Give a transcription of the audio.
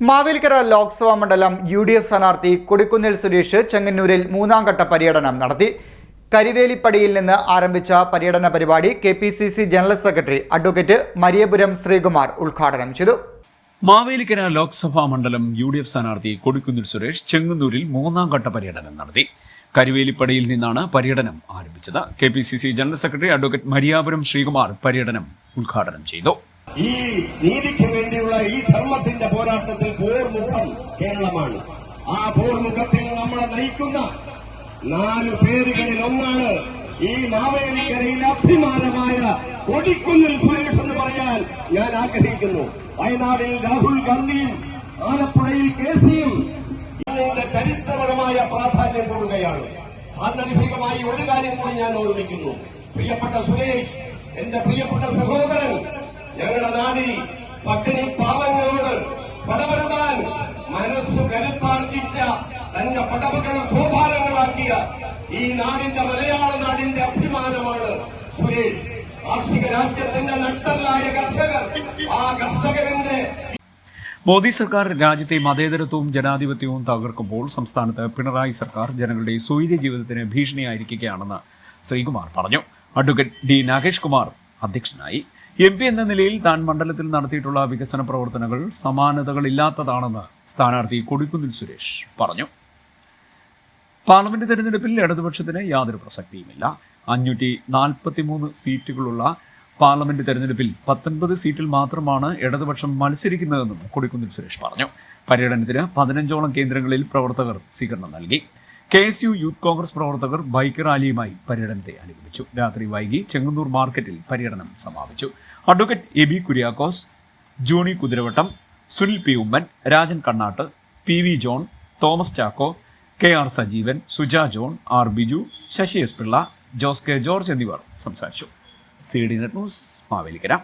മാവേലിക്കര ലോക്സഭാ മണ്ഡലം U D F സ്ഥാനാർത്ഥി കൊടിക്കുന്നിൽ സുരേഷ് ചെങ്ങന്നൂരിൽ മൂന്നാം ഘട്ട പര്യടനം നടത്തി. കരിവേലിപ്പടിയിൽ നിന്ന് ആരംഭിച്ച പര്യടന പരിപാടി K P C C general secretary advocate Mariyapuram Sreekumar ഉദ്ഘാടനം ചെയ്തു. മാവേലിക്കര ലോക്സഭാ മണ്ഡലം യു ഡി എഫ് സ്ഥാനാർത്ഥി കൊടിക്കുന്നിൽ സുരേഷ് ചെങ്ങന്നൂരിൽ മൂന്നാം ഘട്ട പര്യടനം നടത്തി. കരുവേലിപ്പടിയിൽ നിന്നാണ് പര്യടനം ആരംഭിച്ചത്. K P C C general secretary advocate Mariyapuram Sreekumar പര്യടനം ഉദ്ഘാടനം ചെയ്തു. ഈ നീതിക്ക് വേണ്ടിയുള്ള ഈ ധർമ്മത്തിന്റെ പോരാട്ടത്തിൽ പോർമുഖം കേരളമാണ്. ആ പോർമുഖത്തിൽ നമ്മളെ നയിക്കുന്ന നാല് പേരുകളിൽ ഒന്നാണ് ഈ മാവേലിക്കരയിൽ അഭിമാനമായ കൊടിക്കുന്നിൽ സുരേഷ് എന്ന് പറയാൻ ഞാൻ ആഗ്രഹിക്കുന്നു. വയനാടിൽ രാഹുൽ ഗാന്ധിയും ആലപ്പുഴയിൽ കെ സിയും ചരിത്രപരമായ പ്രാധാന്യം കൊടുക്കുകയാണ് സാന്ദർഭികമായി ഒരു കാര്യം കൂടി ഞാൻ ഓർമ്മിക്കുന്നു. പ്രിയപ്പെട്ട സുരേഷ് എന്റെ പ്രിയപ്പെട്ട സഹോദരൻ ഞങ്ങളുടെ നാടി പട്ടിണി പാവങ്ങളോട് പടപെടുത്താൻ മനസ്സു കരുത്താർജിച്ച തന്റെ പടവുകൾ സോപാനങ്ങളാക്കിയ ഈ നാടിന്റെ മലയാള നാടിന്റെ അഭിമാനമാണ് സുരേഷ്. കാർഷിക രാജ്യത്തിന്റെ നട്ടല്ലായ കർഷകർ ആ കർഷകരന്റെ മോദി സർക്കാർ രാജ്യത്തെ മതേതരത്വവും ജനാധിപത്യവും തകർക്കുമ്പോൾ സംസ്ഥാനത്ത് പിണറായി സർക്കാർ ജനങ്ങളുടെ സ്വൈര്യ ജീവിതത്തിന് ഭീഷണിയായിരിക്കുകയാണെന്ന് ശ്രീകുമാർ പറഞ്ഞു. അഡ്വക്കേറ്റ് ഡി നാഗേഷ് കുമാർ അധ്യക്ഷനായി. എം പി എന്ന നിലയിൽ താൻ മണ്ഡലത്തിൽ നടത്തിയിട്ടുള്ള വികസന പ്രവർത്തനങ്ങൾ സമാനതകളില്ലാത്തതാണെന്ന് സ്ഥാനാർത്ഥി കൊടിക്കുന്നിൽ സുരേഷ് പറഞ്ഞു. പാർലമെന്റ് തെരഞ്ഞെടുപ്പിൽ ഇടതുപക്ഷത്തിന് യാതൊരു പ്രസക്തിയുമില്ല. അഞ്ഞൂറ്റി നാൽപ്പത്തിമൂന്ന് സീറ്റുകളുള്ള പാർലമെന്റ് തെരഞ്ഞെടുപ്പിൽ പത്തൊൻപത് സീറ്റിൽ മാത്രമാണ് ഇടതുപക്ഷം മത്സരിക്കുന്നതെന്നും കൊടിക്കുന്നിൽ സുരേഷ് പറഞ്ഞു. പര്യടനത്തിന് പതിനഞ്ചോളം കേന്ദ്രങ്ങളിൽ പ്രവർത്തകർ സ്വീകരണം നൽകി. K S U youth Congress പ്രവർത്തകർ ബൈക്ക് റാലിയുമായി പര്യടനത്തെ അനുഗമിച്ചു. രാത്രി വൈകി ചെങ്ങന്നൂർ മാർക്കറ്റിൽ പര്യടനം സമാപിച്ചു. Advocate A B Kuriakose Juni Kuthiravattam Sunil P Oommen Rajan Kannatt P V John Thomas Chacko K R Sajeevan Suja John R Biju Sasi S Pillai Jose K George എന്നിവർ സംസാരിച്ചു. C D net news Mavelikkara.